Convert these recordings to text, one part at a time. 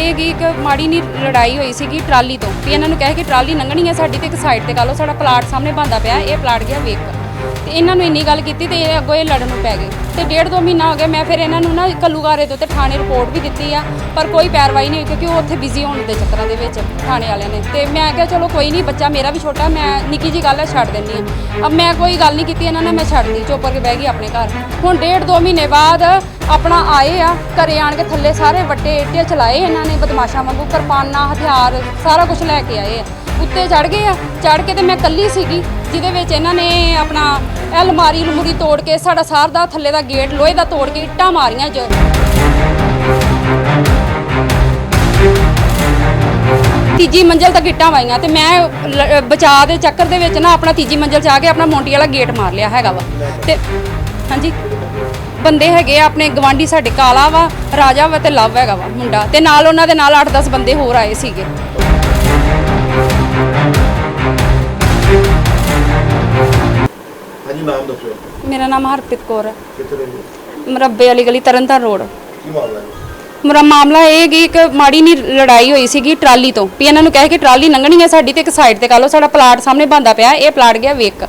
ਇਹ ਕਿ ਇੱਕ ਮਾੜੀ ਨਹੀਂ ਲੜਾਈ ਹੋਈ ਸੀਗੀ ਟਰਾਲੀ ਤੋਂ। ਵੀ ਇਹਨਾਂ ਨੂੰ ਕਹਿ ਕਿ ਟਰਾਲੀ ਲੰਘਣੀ ਹੈ ਸਾਡੀ ਤੇ ਇੱਕ ਸਾਈਡ ਤੇ ਕਰ ਲਓ, ਸਾਡਾ ਪਲਾਟ ਸਾਹਮਣੇ ਬੰਦਾ ਪਿਆ, ਇਹ ਪਲਾਟ ਗਿਆ ਵੇਖ। ਇਹਨਾਂ ਨੂੰ ਇੰਨੀ ਗੱਲ ਕੀਤੀ ਤੇ ਇਹ ਅੱਗੋਂ ਇਹ ਲੜਨ ਨੂੰ ਪੈ ਗਏ। ਤੇ ਡੇਢ ਦੋ ਮਹੀਨਾ ਹੋ ਗਿਆ, ਮੈਂ ਫਿਰ ਇਹਨਾਂ ਨੂੰ ਨਾ ਕੱਲੂਗਾਰੇ ਦੇ ਉੱਤੇ ਥਾਣੇ ਰਿਪੋਰਟ ਵੀ ਦਿੱਤੀ ਆ, ਪਰ ਕੋਈ ਪੈਰਵਾਈ ਨਹੀਂ ਹੋਈ ਕਿਉਂਕਿ ਉਹ ਉੱਥੇ ਬਿਜ਼ੀ ਹੋਣ ਦੇ ਚੱਕਰਾਂ ਦੇ ਵਿੱਚ ਥਾਣੇ ਵਾਲਿਆਂ ਨੇ। ਤੇ ਮੈਂ ਕਿਹਾ, ਚਲੋ ਕੋਈ ਨਹੀਂ, ਬੱਚਾ ਮੇਰਾ ਵੀ ਛੋਟਾ, ਮੈਂ ਨਿੱਕੀ ਜੀ ਗੱਲ ਹੈ ਛੱਡ ਦਿੰਦੀ ਆ। ਅਬ ਮੈਂ ਕੋਈ ਗੱਲ ਨਹੀਂ ਕੀਤੀ ਇਹਨਾਂ ਨਾਲ, ਮੈਂ ਛੱਡਦੀ, ਚੁੱਪ ਕਰਕੇ ਬਹਿ ਗਈ ਆਪਣੇ ਘਰ। ਹੁਣ ਡੇਢ ਦੋ ਮਹੀਨੇ ਬਾਅਦ ਆਪਣਾ ਆਏ ਆ, ਘਰੇ ਆਣ ਕੇ ਥੱਲੇ ਸਾਰੇ ਵੱਟੇ ਏਟੇ ਚਲਾਏ ਇਹਨਾਂ ਨੇ, ਬਦਮਾਸ਼ਾਂ ਵਾਂਗੂ, ਕਿਰਪਾਨਾਂ, ਹਥਿਆਰ, ਸਾਰਾ ਕੁਝ ਲੈ ਕੇ ਆਏ ਆ। ਉੱਤੇ ਚੜ ਗਏ ਆ ਚੜ ਕੇ ਤੇ ਮੈਂ ਕੱਲੀ ਸੀਗੀ। ਜਿਹਦੇ ਵਿੱਚ ਇਹਨਾਂ ਨੇ ਆਪਣਾ ਅਲਮਾਰੀ ਲਮੂਰੀ ਤੋੜ ਕੇ ਸਾਡਾ ਸਾਰ ਦਾ ਥੱਲੇ ਦਾ ਗੇਟ ਲੋਹੇ ਦਾ ਤੋੜ ਕੇ ਇੱਟਾਂ ਮਾਰੀਆਂ ਜ ਤੀਜੀ ਮੰਜ਼ਲ ਤੱਕ ਇੱਟਾਂ ਵਾਈਆਂ ਤੇ ਮੈਂ ਲ- ਬਚਾਅ ਦੇ ਚੱਕਰ ਦੇ ਵਿੱਚ ਨਾ ਆਪਣਾ ਤੀਜੀ ਮੰਜ਼ਲ 'ਚ ਆ ਕੇ ਆਪਣਾ ਮੋਂਟੀ ਵਾਲਾ ਗੇਟ ਮਾਰ ਲਿਆ ਹੈਗਾ ਵਾ। ਤੇ ਹਾਂਜੀ, ਬੰਦੇ ਹੈਗੇ ਆ ਆਪਣੇ ਗਵਾਂਢੀ ਸਾਡੇ ਕਾਲਾ ਵਾ, ਰਾਜਾ ਵਾ ਤੇ ਲਵ ਹੈਗਾ ਵਾ ਮੁੰਡਾ ਤੇ ਨਾਲ ਉਹਨਾਂ ਦੇ ਨਾਲ 8-10 ਬੰਦੇ ਹੋਰ ਆਏ ਸੀਗੇ। ਹਾਂਜੀ ਨਾਮ ਦੱਸੋ? ਮੇਰਾ ਨਾਮ ਹਰਪ੍ਰੀਤ ਕੌਰ ਹੈ। ਕਿੱਥੇ ਰਹਿੰਦੇ ਮਰੱਬੇ ਵਾਲੀ ਗਲੀ ਤਰਨਤਾਰਨ ਰੋਡ। ਕੀ ਮਾਮਲਾ ਹੈ? ਮੇਰਾ ਮਾਮਲਾ ਇਹ ਕਿ ਇੱਕ ਮਾੜੀ ਨਹੀਂ ਲੜਾਈ ਹੋਈ ਸੀਗੀ ਟਰਾਲੀ ਤੋਂ। ਵੀ ਇਹਨਾਂ ਨੂੰ ਕਹਿ ਕਿ ਟਰਾਲੀ ਲੰਘਣੀ ਹੈ ਸਾਡੀ ਤੇ ਇੱਕ ਸਾਈਡ ਤੇ ਕਰ ਲਓ ਸਾਡਾ ਪਲਾਟ ਸਾਹਮਣੇ ਬੰਦਾ ਪਿਆ ਇਹ ਪਲਾਟ ਗਿਆ ਵੇਖ।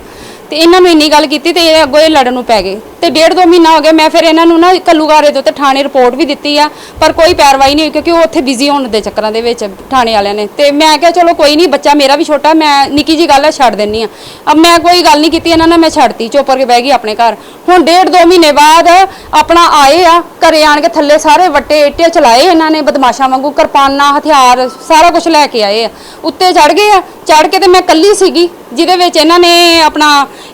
ਤੇ ਇਹਨਾਂ ਨੂੰ ਇੰਨੀ ਗੱਲ ਕੀਤੀ ਤੇ ਇਹ ਅੱਗੋਂ ਇਹ ਲੜਨ ਨੂੰ ਪੈ ਗਏ। ਤੇ ਡੇਢ ਦੋ ਮਹੀਨਾ ਹੋ ਗਿਆ, ਮੈਂ ਫਿਰ ਇਹਨਾਂ ਨੂੰ ਨਾ ਕੱਲੂਗਾਰੇ ਦੇ ਉੱਤੇ ਥਾਣੇ ਰਿਪੋਰਟ ਵੀ ਦਿੱਤੀ ਆ, ਪਰ ਕੋਈ ਪੈਰਵਾਈ ਨਹੀਂ ਹੋਈ ਕਿਉਂਕਿ ਉਹ ਉੱਥੇ ਬਿਜ਼ੀ ਹੋਣ ਦੇ ਚੱਕਰਾਂ ਦੇ ਵਿੱਚ ਥਾਣੇ ਵਾਲਿਆਂ ਨੇ। ਤੇ ਮੈਂ ਕਿਹਾ, ਚਲੋ ਕੋਈ ਨਹੀਂ, ਬੱਚਾ ਮੇਰਾ ਵੀ ਛੋਟਾ, ਮੈਂ ਨਿੱਕੀ ਜੀ ਗੱਲ ਹੈ ਛੱਡ ਦਿੰਨੀ ਆ। ਅਬ ਮੈਂ ਕੋਈ ਗੱਲ ਨਹੀਂ ਕੀਤੀ ਇਹਨਾਂ ਨਾਲ, ਮੈਂ ਛੱਡਤੀ ਚੋਪਰ ਕੇ ਬਹਿ ਗਈ ਆਪਣੇ ਘਰ। ਹੁਣ ਡੇਢ ਦੋ ਮਹੀਨੇ ਬਾਅਦ ਆਪਣਾ ਆਏ ਆ, ਘਰੇ ਆਣ ਕੇ ਥੱਲੇ ਸਾਰੇ ਵੱਟੇ ਏਟੇ ਚਲਾਏ ਇਹਨਾਂ ਨੇ, ਬਦਮਾਸ਼ਾਂ ਵਾਂਗੂ, ਕਿਰਪਾਨਾਂ, ਹਥਿਆਰ, ਸਾਰਾ ਕੁਝ ਲੈ ਕੇ ਆਏ ਆ। ਉੱਤੇ ਚੜ ਗਏ ਆ ਚੜ ਕੇ ਤੇ ਮੈਂ ਕੱਲੀ ਸੀਗੀ ਜਿਹਦੇ ਵਿੱਚ ਇਹਨਾਂ ਨੇ ਆਪਣਾ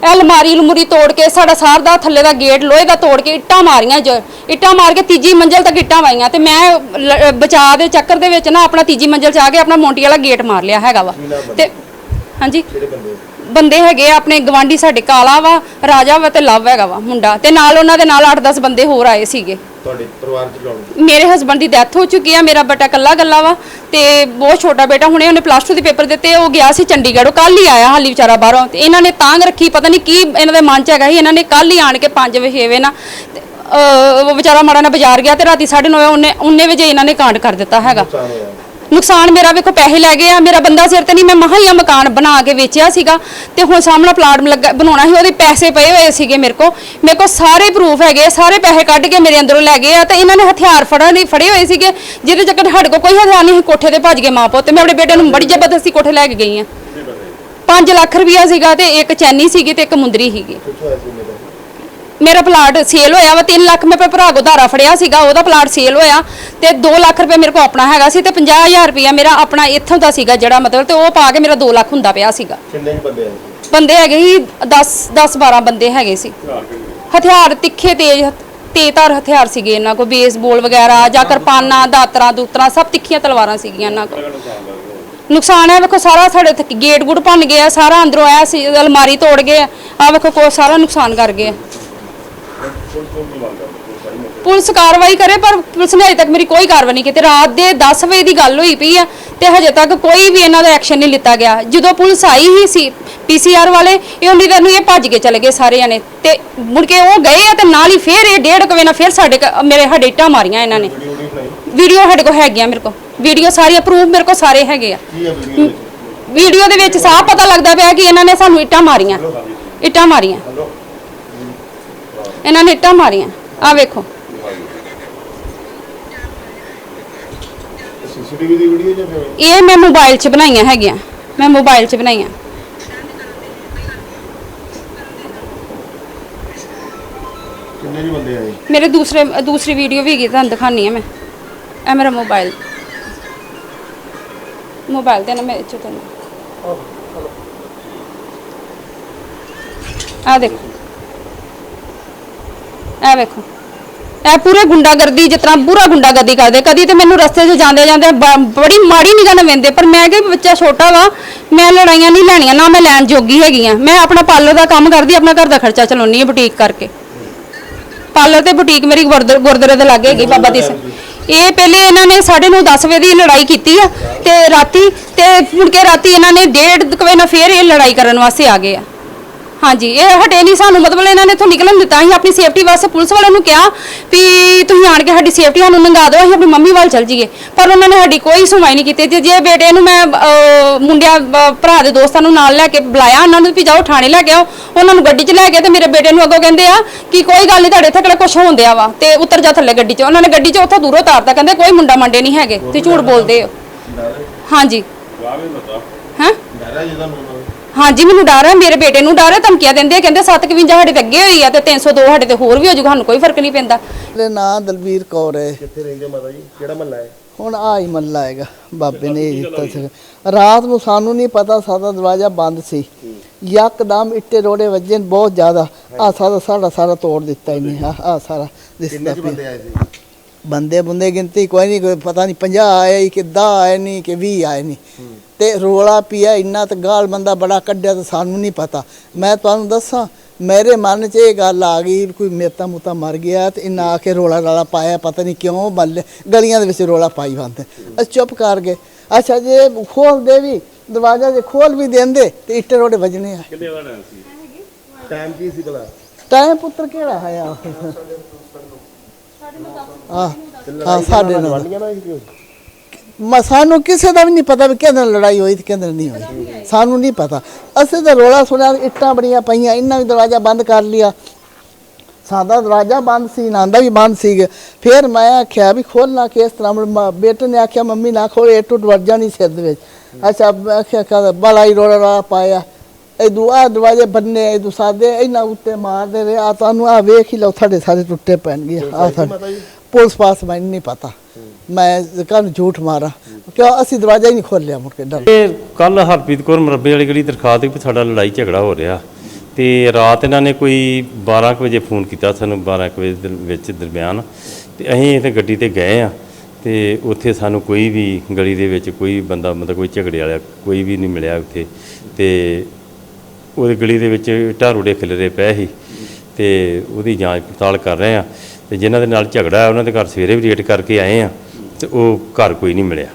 ਇਹ ਅਲਮਾਰੀ ਲਮੂਰੀ ਤੋੜ ਕੇ ਸਾਡਾ ਸਾਰ ਦਾ ਥੱਲੇ ਦਾ ਗੇਟ ਲੋਹੇ ਦਾ ਤੋੜ ਕੇ ਇੱਟਾਂ ਮਾਰੀਆਂ ਜ ਇੱਟਾਂ ਮਾਰ ਕੇ ਤੀਜੀ ਮੰਜ਼ਲ ਤੱਕ ਇੱਟਾਂ ਵਾਈਆਂ ਤੇ ਮੈਂ ਲ- ਬਚਾਅ ਦੇ ਚੱਕਰ ਦੇ ਵਿੱਚ ਨਾ ਆਪਣਾ ਤੀਜੀ ਮੰਜ਼ਲ 'ਚ ਆ ਕੇ ਆਪਣਾ ਮੋਂਟੀ ਵਾਲਾ ਗੇਟ ਮਾਰ ਲਿਆ ਹੈਗਾ ਵਾ। ਤੇ ਹਾਂਜੀ। ਬੰਦੇ? ਬੰਦੇ ਹੈਗੇ ਆ ਆਪਣੇ ਗਵਾਂਢੀ ਸਾਡੇ ਕਾਲਾ ਵਾ ਰਾਜਾ ਵਾ ਤੇ ਲਵ ਹੈਗਾ ਵਾ ਮੁੰਡਾ ਤੇ ਨਾਲ ਉਹਨਾਂ ਦੇ ਨਾਲ 8-10 ਬੰਦੇ ਹੋਰ ਆਏ ਸੀਗੇ। ਤੁਹਾਡੇ ਪਰਿਵਾਰ ਚ ਕੌਣ ਮੇਰੇ ਹਸਬੰਡ ਦੀ ਡੈਥ ਹੋ ਚੁੱਕੀ ਆ ਮੇਰਾ ਬੇਟਾ ਕੱਲਾ ਕੱਲਾ ਵਾ ਤੇ ਬਹੁਤ ਛੋਟਾ ਬੇਟਾ ਹੁਣੇ ਉਹਨੇ ਪਲੱਸ 2 ਦੇ ਪੇਪਰ ਦਿੱਤੇ ਉਹ ਗਿਆ ਸੀ ਚੰਡੀਗੜ੍ਹ ਉਹ ਕੱਲ ਹੀ ਆਇਆ ਹਾਲੀ ਵਿਚਾਰਾ ਬਾਹਰੋਂ ਤੇ ਇਹਨਾਂ ਨੇ ਤਾਂਗ ਰੱਖੀ ਪਤਾ ਨਹੀਂ ਕੀ ਇਹਨਾਂ ਦੇ ਮਨ 'ਚ ਹੈਗਾ ਸੀ ਇਹਨਾਂ ਨੇ ਕੱਲ ਹੀ ਆਣ ਕੇ 5 ਵਜੇ 6 ਵਜੇ ਨਾ ਤੇ, ਅਹ, ਉਹ ਵਿਚਾਰਾ ਮਾੜਾ ਨਾ ਬਾਜ਼ਾਰ ਗਿਆ ਤੇ ਰਾਤੀ 9:30 ਉਹਨੇ 19 ਵਜੇ ਇਹਨਾਂ ਨੇ ਕਾਂਡ ਕਰ ਦਿੱਤਾ ਹੈਗਾ। ਨੁਕਸਾਨ ਹੋਇਆ। ਨੁਕਸਾਨ ਮੇਰਾ ਵੇਖੋ ਪੈਸੇ ਲੈ ਗਏ ਆ ਮੇਰਾ ਬੰਦਾ ਸਿਰ ਤੇ ਨਹੀਂ ਮੈਂ ਮਹਾ ਹੀ ਆ ਮਕਾਨ ਬਣਾ ਕੇ ਵੇਚਿਆ ਸੀਗਾ ਤੇ ਹੁਣ ਸਾਹਮਣਾ ਪਲਾਟ ਲੱਗਾ ਬਣਾਉਣਾ ਸੀ ਉਹਦੇ ਪੈਸੇ ਪਏ ਹੋਏ ਸੀਗੇ ਮੇਰੇ ਕੋ ਮੇਰੇ ਕੋ ਸਾਰੇ ਪ੍ਰੂਫ ਹੈਗੇ ਆ, ਸਾਰੇ ਪੈਸੇ ਕੱਢ ਕੇ ਮੇਰੇ ਅੰਦਰੋਂ ਲੈ ਗਏ ਆ ਤੇ ਇਹਨਾਂ ਨੇ ਹਥਿਆਰ ਫੜਨ ਲਈ ਫੜੇ ਹੋਏ ਸੀਗੇ ਜਿਹਦੇ ਚੱਕਰ ਸਾਡੇ ਕੋ ਕੋਈ ਹਥਿਆਰ ਨਹੀਂ ਸੀ, ਕੋਠੇ ਤੇ ਭੱਜ ਗਏ ਮਾਂ ਪੁੱਤ। ਤੇ ਮੈਂ ਆਪਣੇ ਬੇਟੇ ਨੂੰ ਬੜੀ ਜ਼ਬਰਦਸਤੀ ਕੋਠੇ ਲੈ ਕੇ ਗਈ ਆ। 5 ਲੱਖ ਰੁਪਇਆ ਸੀਗਾ ਤੇ ਇੱਕ ਚੈਨੀ ਸੀਗੀ ਤੇ ਇੱਕ ਮੁੰਦਰੀ ਸੀਗੀ। ਮੇਰਾ ਪਲਾਟ ਸੇਲ ਹੋਇਆ ਵਾ 3 ਲੱਖ ਮੈਂ ਆਪਣੇ ਭਰਾ ਕੋ ਧਾਰਾ ਫੜਿਆ ਸੀਗਾ ਉਹਦਾ ਪਲਾਟ ਸੇਲ ਹੋਇਆ ਤੇ 2 ਲੱਖ ਰੁਪਏ ਮੇਰੇ ਕੋ ਆਪਣਾ ਹੈਗਾ ਸੀ ਤੇ 50000 ਰੁਪਇਆ ਮੇਰਾ ਆਪਣਾ ਇੱਥੋਂ ਦਾ ਸੀਗਾ ਜਿਹੜਾ ਮਤਲਬ ਤੇ ਉਹ ਪਾ ਕੇ ਮੇਰਾ 2 ਲੱਖ ਹੁੰਦਾ ਪਿਆ ਸੀਗਾ। ਕਿੰਨੇ ਕੁ ਬੰਦੇ ਆਏ ਸੀ ਬੰਦੇ ਹੈਗੇ ਸੀ 10 10 12 ਬੰਦੇ ਹੈਗੇ ਸੀ। ਹਥਿਆਰ ਤਿੱਖੇ ਤੇਜ਼ ਤੇਜ਼ਧਾਰ ਹਥਿਆਰ ਸੀਗੇ ਇਹਨਾਂ ਕੋ ਬੇਸਬਾਲ ਵਗੈਰਾ ਜਾਂ ਕਿਰਪਾਨਾਂ ਦਾਤਰਾਂ ਦੂਤਰਾਂ ਸਭ ਤਿੱਖੀਆਂ ਤਲਵਾਰਾਂ ਸੀਗੀਆਂ ਇਹਨਾਂ ਕੋ ਨੁਕਸਾਨ ਹੈ ਵੇਖੋ ਸਾਰਾ ਸਾਡੇ ਗੇਟ ਗੁੱਟ ਭੰਨ ਗਿਆ ਸਾਰਾ ਅੰਦਰੋਂ ਆਇਆ ਸੀ ਅਲਮਾਰੀ ਤੋੜ ਗਏ ਆ ਵੇਖੋ ਕੋ ਸਾਰਾ ਨੁਕਸਾਨ ਕਰ ਗਏ। ਪੁਲਿਸ ਕਾਰਵਾਈ ਕਰੇ ਪਰ ਪੁਲਿਸ ਨੇ ਅਜੇ ਤੱਕ ਮੇਰੀ ਕੋਈ ਕਾਰਵਾਈ ਨਹੀਂ ਕੀਤੀ। ਰਾਤ ਦੇ 10 ਵਜੇ ਦੀ ਗੱਲ ਹੋਈ ਪਈ ਆ ਤੇ ਹਜੇ ਤੱਕ ਕੋਈ ਵੀ ਇਹਨਾਂ ਦਾ ਐਕਸ਼ਨ ਨਹੀਂ ਲਿੱਤਾ ਗਿਆ। ਜਦੋਂ ਪੁਲਿਸ ਆਈ ਹੀ ਸੀ ਪੀਸੀਆਰ ਵਾਲੇ ਇਹ ਦੇਰ ਨੂੰ ਇਹ ਭੱਜ ਕੇ ਚਲੇ ਗਏ ਸਾਰੇ ਜਣੇ। ਤੇ ਮੁੜ ਕੇ ਉਹ ਗਏ ਆ ਤੇ ਨਾਲ ਹੀ ਫੇਰ ਇਹ ਡੇਢ ਕੁ ਵਜੇ ਨਾਲ ਫੇਰ ਸਾਡੇ ਘ- ਮੇਰੇ ਹੱਡੇ ਇੱਟਾਂ ਮਾਰੀਆਂ ਇਹਨਾਂ ਨੇ। ਵੀਡੀਓ ਸਾਡੇ ਕੋਲ ਹੈਗੀਆਂ ਮੇਰੇ ਕੋਲ। ਵੀਡੀਓ ਸਾਰੀਆਂ ਪ੍ਰੂਫ ਮੇਰੇ ਕੋਲ ਸਾਰੇ ਹੈਗੇ ਆ। ਕੀ ਵੀਡੀਓ ਦੇ ਵਿੱਚ? ਸਾਫ਼ ਪਤਾ ਲੱਗਦਾ ਪਿਆ ਕਿ ਇਹਨਾਂ ਨੇ ਸਾਨੂੰ ਇੱਟਾਂ ਮਾਰੀਆਂ। ਇੱਟਾਂ ਮਾਰੀਆਂ। ਇਹਨਾਂ ਨੇ ਇੱਟਾਂ ਮਾਰੀਆਂ। ਆ ਵੇਖੋ। ਸੀਸੀਟੀਵੀ ਦੀ ਵੀਡੀਓ ਜਾਂ ਫਿਰ? ਇਹ ਮੈਂ ਮੋਬਾਈਲ 'ਚ ਬਣਾਈਆਂ ਹੈਗੀਆਂ। ਮੈਂ ਮੋਬਾਈਲ 'ਚ ਬਣਾਈਆਂ। ਕਿੰਨੇ ਜੀ ਬੰਦੇ ਆਏ? ਮੇਰੇ ਦੂਸਰੇ ਦੂਸਰੀ ਵੀਡੀਓ ਵੀ ਹੈਗੀ ਤੁਹਾਨੂੰ ਦਿਖਾਣੀ ਹੈ ਮੈਂ। ਇਹ ਮੇਰਾ ਮੋਬਾਈਲ। ਮੋਬਾਈਲ ਤੇ ਨਾ ਮੈਂ ਇੱਥੇ ਤੁਹਾਨੂੰ ਆ ਦੇਖੋ। ਇਹ ਵੇਖੋ। ਇਹ ਪੂਰੇ ਗੁੰਡਾਗਰਦੀ, ਜਿਸ ਤਰ੍ਹਾਂ ਪੂਰਾ ਗੁੰਡਾਗਰਦੀ ਕਰਦੇ। ਕਦੀ ਤੇ ਮੈਨੂੰ ਰਸਤੇ 'ਚ ਜਾਂਦੇ ਜਾਂਦੇ ਬੜੀ ਮਾੜੀ ਨਿਗਾਹ ਨਾਲ ਵੇਂਦੇ, ਪਰ ਮੈਂ ਕਿ ਬੱਚਾ ਛੋਟਾ ਵਾ, ਮੈਂ ਲੜਾਈਆਂ ਨਹੀਂ ਲੈਣੀਆਂ, ਨਾ ਮੈਂ ਲੈਣ ਜੋਗੀ ਹੈਗੀ ਆ ਮੈਂ ਆਪਣਾ ਪਾਰਲਰ ਦਾ ਕੰਮ ਕਰਦੀ, ਆਪਣਾ ਘਰ ਦਾ ਖਰਚਾ ਚਲਾਉਣੀ ਹੈ ਬੁਟੀਕ ਕਰਕੇ। ਪਾਰਲਰ ਤੇ ਬੁਟੀਕ ਮੇਰੀ ਗੁਰਦ- ਗੁਰਦੁਆਰੇ ਦੇ ਲਾਗੇ ਹੈਗੀ, ਬਾਬਾ ਦੀ ਸ- ਇਹ ਪਹਿਲੇ ਇਹਨਾਂ ਨੇ 9:30 10 ਵਜੇ ਦੀ ਲੜਾਈ ਕੀਤੀ ਆ, ਤੇ ਰਾਤੀ, ਤੇ ਮੁੜ ਕੇ ਰਾਤੀ ਇਹਨਾਂ ਨੇ ਡੇਢ ਕੁ ਵਜੇ ਨਾਲ ਫੇਰ ਇਹ ਲੜਾਈ ਕਰਨ ਵਾਸਤੇ ਆ ਗਏ ਆ। ਹਾਂਜੀ ਇਹ ਹਟੇ ਨਹੀਂ ਸਾਨੂੰ ਮਤਲਬ ਇਹਨਾਂ ਨੇ ਇੱਥੋਂ ਨਿਕਲਣ ਦਿੱਤਾ। ਅਸੀਂ ਆਪਣੀ ਸੇਫਟੀ ਵਾਸਤੇ ਪੁਲਿਸ ਵਾਲਿਆਂ ਨੂੰ ਕਿਹਾ ਵੀ ਤੁਸੀਂ ਆਣ ਕੇ ਸਾਡੀ ਸੇਫਟੀ ਸਾਨੂੰ ਨੰਗਾ ਦਿਓ ਅਸੀਂ ਆਪਣੀ ਮੰਮੀ ਵੱਲ ਚੱਲ ਜਾਈਏ। ਪਰ ਉਹਨਾਂ ਨੇ ਸਾਡੀ ਕੋਈ ਸੁਣਵਾਈ ਨਹੀਂ ਕੀਤੀ। ਤੇ ਜੇ ਬੇਟੇ ਨੂੰ ਮੈਂ ਅਹ, ਮੁੰਡਿਆਂ ਭਰਾ ਦੇ ਦੋਸਤਾਂ ਨੂੰ ਨਾਲ ਲੈ ਕੇ ਬੁਲਾਇਆ ਉਹਨਾਂ ਨੂੰ ਵੀ ਜਾਓ ਥਾਣੇ ਲੈ ਕੇ ਆਓ ਉਹਨਾਂ ਨੂੰ ਗੱਡੀ 'ਚ ਲੈ ਗਏ ਤੇ ਮੇਰੇ ਬੇਟੇ ਨੂੰ ਅੱਗੋਂ ਕਹਿੰਦੇ ਆ ਕਿ ਕੋਈ ਗੱਲ ਨਹੀਂ ਤੁਹਾਡੇ ਇੱਥੇ ਕਿਹੜਾ ਕੁਝ ਹੋਣ ਵਾ ਤੇ ਉੱਤਰ ਜਾ ਥੱਲੇ ਗੱਡੀ 'ਚ। ਉਹਨਾਂ ਨੇ ਗੱਡੀ 'ਚ ਉੱਥੋਂ ਦੂਰੋਂ ਤਾਰਤਾ ਕਹਿੰਦੇ ਕੋਈ ਮੁੰਡਾ ਮੰਡੇ ਨਹੀਂ ਹੈਗੇ ਤੇ ਝੂਠ ਬੋਲਦੇ ਹੋ। ਹਾਂਜੀ। ਹਾਂ? ਡਰਾ ਜਿਹਦਾ ਨੂੰ ਹਾਂਜੀ ਮੈਨੂੰ ਡਰ ਹੈ ਮੇਰੇ ਬੇਟੇ ਨੂੰ ਡਰ ਹੈ ਧਮਕੀਆਂ ਦਿੰਦੇ ਆ, ਕਹਿੰਦੇ 752 ਸਾਡੇ ਤੇ ਅੱਗੇ ਹੋਈ ਆ ਤੇ 302 ਸਾਡੇ ਤੇ ਹੋਰ ਵੀ ਹੋ ਜਾਊਗਾ ਸਾਨੂੰ ਕੋਈ ਫ਼ਰਕ ਨਹੀਂ ਪੈਂਦਾ। ਮੇਰੇ ਨਾਂ ਦਲਵੀਰ ਕੌਰ ਹੈ। ਕਿੱਥੇ ਰਹਿੰਦੇ ਮਾਤਾ ਜੀ? ਕਿਹੜਾ ਮਹੱਲਾ ਹੈ? ਹੁਣ ਆ ਹੀ ਮੱਲਾ ਹੈਗਾ ਬਾਬੇ ਨੇ ਇਹ ਦਿੱਤਾ ਸੀ ਰਾਤ ਨੂੰ ਸਾਨੂੰ ਨਹੀਂ ਪਤਾ ਸਾਡਾ ਦਰਵਾਜ਼ਾ ਬੰਦ ਸੀ। ਯਕਦਮ ਇੱਟੇ ਰੋੜੇ ਵੱਜੇ ਨੇ ਬਹੁਤ ਜ਼ਿਆਦਾ। ਆ ਸਾਰਾ ਸਾਡਾ ਸਾਰਾ ਤੋੜ ਦਿੱਤਾ ਇਹਨੇ। ਆ ਆ ਸਾਰਾ ਕਿੰਨੇ ਦਿਸਦਾ ਪਿਆ। ਬੰਦੇ ਆਏ ਸੀ? ਬੰਦੇ ਬੰਦੇ ਗਿਣਤੀ ਕੋਈ ਨਹੀਂ ਕੋਈ ਪਤਾ ਨਹੀਂ 50 ਆਏ ਕਿ 10 ਆਏ ਨਹੀਂ ਕਿ 20 ਆਏ ਨਹੀਂ ਤੇ ਰੋਲਾ ਪਿਆ ਇੰਨਾ ਤੇ ਗਾਲ ਬੰਦਾ ਬੜਾ ਕੱਢਿਆ ਤੇ ਸਾਨੂੰ ਨਹੀਂ ਪਤਾ। ਮੈਂ ਤੁਹਾਨੂੰ ਦੱਸਾਂ ਮੇਰੇ ਮਨ 'ਚ ਇਹ ਗੱਲ ਆ ਗਈ ਕੋਈ ਮੇਤਾ ਮੁਤਾ ਮਰ ਗਿਆ ਤੇ ਇਹਨਾਂ ਆ ਕੇ ਰੋਲਾ ਰਾਲਾ ਪਾਇਆ ਪਤਾ ਨਹੀਂ ਕਿਉਂ ਬੱਲੇ ਗਲੀਆਂ ਦੇ ਵਿੱਚ ਰੋਲਾ ਪਾਈ ਬੰਦੇ ਅਸੀਂ ਚੁੱਪ ਕਰ ਗਏ। ਅੱਛਾ ਜੇ ਖੋਲ ਦੇ ਵੀ ਦਰਵਾਜ਼ਾ ਜੇ ਖੋਲ ਵੀ ਦਿੰਦੇ ਤੇ ਇੱਟੇ ਰੋੜੇ ਵੱਜਣੇ ਆ। ਟਾਈਮ ਕੀ ਸੀ ਭਲਾ ਟਾਈਮ ਪੁੱਤਰ ਕਿਹੜਾ ਹੈ ਆ ਹਾਂ ਸਾਡੇ ਨਾਲ ਮ ਸਾਨੂੰ ਕਿਸੇ ਦਾ ਵੀ ਨਹੀਂ ਪਤਾ ਵੀ ਕਿਹਦੇ ਨਾਲ ਲੜਾਈ ਹੋਈ ਤੇ ਕਿਹਦੇ ਨਾਲ ਨਹੀਂ ਹੋਈ। ਸਾਨੂੰ ਨਹੀਂ ਪਤਾ। ਅਸੀਂ ਤਾਂ ਰੋਲਾ ਸੁਣਿਆ ਇੱਟਾਂ ਬੜੀਆਂ ਪਈਆਂ ਇਹਨਾਂ ਵੀ ਦਰਵਾਜ਼ਾ ਬੰਦ ਕਰ ਲਿਆ। ਸਾਡਾ ਦਰਵਾਜ਼ਾ ਬੰਦ ਸੀ ਨਾਂਦਾ ਵੀ ਬੰਦ ਸੀ। ਫਿਰ ਮੈਂ ਆਖਿਆ ਵੀ ਖੋਲਣਾ ਕਿਸ ਤਰ੍ਹਾਂ ਮ- ਬੇਟੇ ਨੇ ਆਖਿਆ ਮੰਮੀ ਨਾ ਖੋਲ ਇਹ ਟੁੱਟ ਵੱਜ ਜਾਣੀ ਸਿਰ ਦੇ ਵਿੱਚ। ਅੱਛਾ ਮੈਂ ਆਖਿਆ ਕਹ ਬਲਾਈ ਰੋਲਾ ਰਾਲਾ ਪਾਇਆ। ਇਹ ਦੁਆ ਦਰਵਾਜ਼ੇ ਬੰਨੇ ਇਹ ਸਾਦੇ ਇਹਨਾਂ ਉੱਤੇ ਮਾਰਦੇ ਰਹੇ। ਆ ਤੁਹਾਨੂੰ ਆ ਵੇਖ ਹੀ ਲਓ ਤੁਹਾਡੇ ਸਾਰੇ ਟੁੱਟੇ ਪੈਣਗੇ ਆ ਜੀ ਪੁਲਿਸ ਪਾਸ ਮੈਨੂੰ ਨਹੀਂ ਪਤਾ। ਮੈਂ ਕੱਲ ਝੂਠ ਮਾਰਾ। ਕਿਉਂ? ਅਸੀਂ ਦਰਵਾਜ਼ਾ ਹੀ ਨਹੀਂ ਖੋਲਿਆ ਮੁੜ ਕੇ ਡਰ। ਇਹ ਕੱਲ ਹਰਪ੍ਰੀਤ ਕੌਰ ਮਰੱਬੇ ਵਾਲੀ ਗਲੀ ਦਰਖਾਸਤ ਵੀ ਸਾਡਾ ਲੜਾਈ ਝਗੜਾ ਹੋ ਰਿਹਾ। ਤੇ ਰਾਤ ਇਹਨਾਂ ਨੇ ਕੋਈ 12 ਕੁ ਵਜੇ ਫੋਨ ਕੀਤਾ ਸਾਨੂੰ 12 ਕੁ ਵਜੇ ਦੇ ਵਿੱਚ ਦਰਮਿਆਨ। ਤੇ ਅਸੀਂ ਇੱਥੇ ਗੱਡੀ ਤੇ ਗਏ ਆ ਤੇ ਉੱਥੇ ਸਾਨੂੰ ਕੋਈ ਵੀ ਗਲੀ ਦੇ ਵਿੱਚ ਕੋਈ ਬੰਦਾ ਮਤਲਬ ਕੋਈ ਝਗੜੇ ਵਾਲਾ ਕੋਈ ਵੀ ਨਹੀਂ ਮਿਲਿਆ ਉੱਥੇ। ਤੇ ਉਹਦੀ ਗਲੀ ਦੇ ਵਿੱਚ ਇੱਟਾਂ ਰੋੜੇ ਖਿਲਰੇ ਪਏ ਸੀ ਤੇ ਉਹਦੀ ਜਾਂਚ ਪੜਤਾਲ ਕਰ ਰਹੇ ਆ ਤੇ ਜਿਨ੍ਹਾਂ ਦੇ ਨਾਲ ਝਗੜਾ ਹੈ ਉਹਨਾਂ ਦੇ ਘਰ ਸਵੇਰੇ ਵੀ ਰੇਟ ਕਰਕੇ ਆਏ ਆ ਤੇ ਉਹ ਘਰ ਕੋਈ ਨਹੀਂ ਮਿਲਿਆ।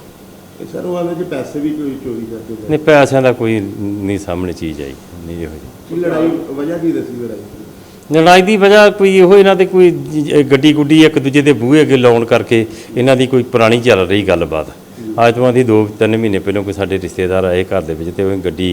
ਸਰ ਉਹ ਆਂਦੇ ਕਿ ਪੈਸੇ ਵੀ ਕੋਈ ਚੋਰੀ ਕਰਦੇ ਗਏ ਨਹੀਂ ਪੈਸਿਆਂ ਦਾ ਕੋਈ ਨਹੀਂ ਸਾਹਮਣੇ ਚੀਜ਼ ਆਈ ਨਹੀਂ ਜਿਹੀ। ਕੀ ਲੜਾਈ ਵਜ੍ਹਾ ਕੀ ਦੱਸੀ ਲੜਾਈ? ਦੀ? ਲੜਾਈ ਦੀ ਵਜ੍ਹਾ ਕੋਈ ਇਹੋ ਇਹਨਾਂ ਦੇ ਕੋਈ ਜ- ਗੱਡੀ ਗੁੱਡੀ ਇੱਕ ਦੂਜੇ ਦੇ ਬੂਹੇ ਅੱਗੇ ਲਾਉਣ ਕਰਕੇ ਇਹਨਾਂ ਦੀ ਕੋਈ ਪੁਰਾਣੀ ਚੱਲ ਰਹੀ ਗੱਲਬਾਤ। ਅੱਜ ਤੋਂ ਆਦੀ 2-3 ਮਹੀਨੇ ਪਹਿਲਾਂ ਕੋਈ ਸਾਡੇ ਰਿਸ਼ਤੇਦਾਰ ਆਏ ਘਰ ਦੇ ਵਿੱਚ ਤੇ ਉਹ ਗੱਡੀ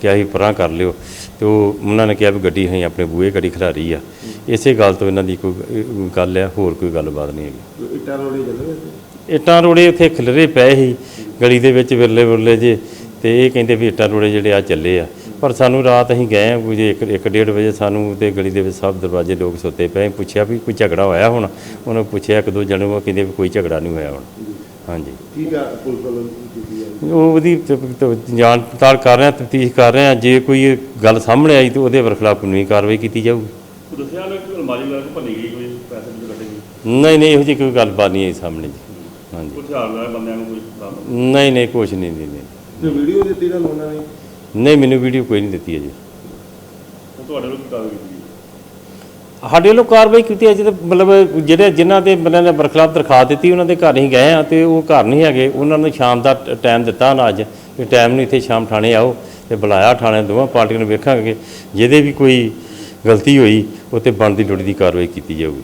ਕਿਹਾ ਸੀ ਪਰਾਂ ਕਰ ਲਿਓ। ਤੇ ਉਹ ਉਹਨਾਂ ਨੇ ਕਿਹਾ ਵੀ ਗੱਡੀ ਅਸੀਂ ਆਪਣੇ ਬੂਹੇ ਗੱਡੀ ਖਿਲਾਰੀ ਆ। ਇਸੇ ਗੱਲ ਤੋਂ ਇਹਨਾਂ ਦੀ ਕੋਈ ਗੱਲ ਆ ਹੋਰ ਕੋਈ ਗੱਲਬਾਤ ਨਹੀਂ ਹੈਗੀ। ਇੱਟਾਂ ਰੋੜੇ ਸੀ ਇੱਟਾਂ ਰੋੜੇ ਉੱਥੇ ਖਿਲਰੇ ਪਏ ਸੀ ਗਲੀ ਦੇ ਵਿੱਚ ਵਿਰਲੇ ਵਿਰਲੇ ਜੇ ਤੇ ਇਹ ਕਹਿੰਦੇ ਵੀ ਇੱਟਾਂ ਰੋੜੇ ਜਿਹੜੇ ਆ ਚੱਲੇ ਆ। ਪਰ ਸਾਨੂੰ ਰਾਤ ਅਸੀਂ ਗਏ ਇੱਕ ਇੱਕ ਡੇਢ ਵਜੇ ਸਾਨੂੰ ਤੇ ਗਲੀ ਦੇ ਵਿੱਚ ਸਭ ਦਰਵਾਜ਼ੇ ਲੋਕ ਸੁੱਤੇ ਪਏ ਪੁੱਛਿਆ ਵੀ ਕੋਈ ਝਗੜਾ ਹੋਇਆ ਹੁਣ? ਉਹਨਾਂ ਪੁੱਛਿਆ ਇੱਕ ਦੋ ਜਣੇ ਉਹ ਕਹਿੰਦੇ ਵੀ ਕੋਈ ਝਗੜਾ ਨਹੀਂ ਹੋਇਆ ਹੁਣ। ਹਾਂਜੀ। ਕੀ ਕਰ ਪੁਲਿਸ ਵੱਲੋਂ ਕੀਤੀ ਹੈ? ਉਹ ਉਹਦੀ ਤ- ਤ- ਜਾਂਚ ਪੜਤਾਲ ਕਰ ਰਹੇ ਆ ਤਫਤੀਸ਼ ਕਰ ਰਹੇ ਆ ਜੇ ਕੋਈ ਇਹ ਗੱਲ ਸਾਹਮਣੇ ਆਈ ਤਾਂ ਉਹਦੇ ਖਿਲਾਫ ਕਾਨੂੰਨੀ ਕਾਰਵਾਈ ਕੀਤੀ ਜਾਊਗੀ। ਦੱਸਿਆ ਨਾ ਕਿ ਅਲਮਾਰੀ ਲਾ ਕੇ ਭੰਨੀ ਗਈ ਕੋਈ ਪੈਸੇ ਵੀ ਕੱਢੇ ਗਏ? ਨਹੀਂ ਨਹੀਂ ਇਹੋ ਜਿਹੀ ਕੋਈ ਗੱਲਬਾਤ ਨਹੀਂ ਆਈ ਸਾਹਮਣੇ ਜੀ। ਹਾਂਜੀ। ਕੋਈ ਹਥਿਆਰ ਨਾਲ ਬੰਦਿਆਂ ਨੂੰ ਕੋਈ ਬਰਾਮਦ ਨਹੀਂ? ਨਹੀਂ ਕੁਛ ਨਹੀਂ ਨਹੀਂ ਨਹੀਂ। ਤੇ ਵੀਡੀਓ ਦਿੱਤੀ ਨਾ ਉਹਨਾਂ ਨੇ? ਨਹੀਂ ਮੈਨੂੰ ਵੀਡੀਓ ਕੋਈ ਨਹੀਂ ਦਿੱਤੀ ਅਜੇ। ਉਹ ਤੁਹਾਡੇ ਲੋਕ ਕਾਰਵਾਈ ਕੀਤੀ ਗਈ? ਸਾਡੇ ਵੱਲੋਂ ਕਾਰਵਾਈ ਕੀਤੀ ਹੈ, ਜਿਹਦੇ ਮਤਲਬ ਜਿਹੜੇ ਜਿਨ੍ਹਾਂ ਦੇ ਬੰਦਿਆਂ ਨੇ ਬਰਖਲਾਫ ਦਰਖਾਸਤ ਦਿੱਤੀ, ਉਹਨਾਂ ਦੇ ਘਰ ਹੀ ਗਏ ਆ ਤੇ ਉਹ ਘਰ ਨਹੀਂ ਹੈਗੇ। ਉਹਨਾਂ ਨੂੰ ਸ਼ਾਮ ਦਾ ਟਾਈਮ ਦਿੱਤਾ ਨਾ ਅੱਜ। ਕਿ ਟਾਈਮ ਨੂੰ ਇੱਥੇ, ਸ਼ਾਮ ਥਾਣੇ ਆਓ ਤੇ ਬੁਲਾਇਆ ਥਾਣੇ, ਦੋਵਾਂ ਪਾਰਟੀਆਂ ਨੂੰ ਵੇਖਾਂਗੇ। ਜਿਹਦੇ ਵੀ ਕੋਈ ਗਲਤੀ ਹੋਈ, ਉਹ ਤੇ ਬਣਦੀ ਲੁੱਟ ਦੀ ਕਾਰਵਾਈ ਕੀਤੀ ਜਾਊਗੀ।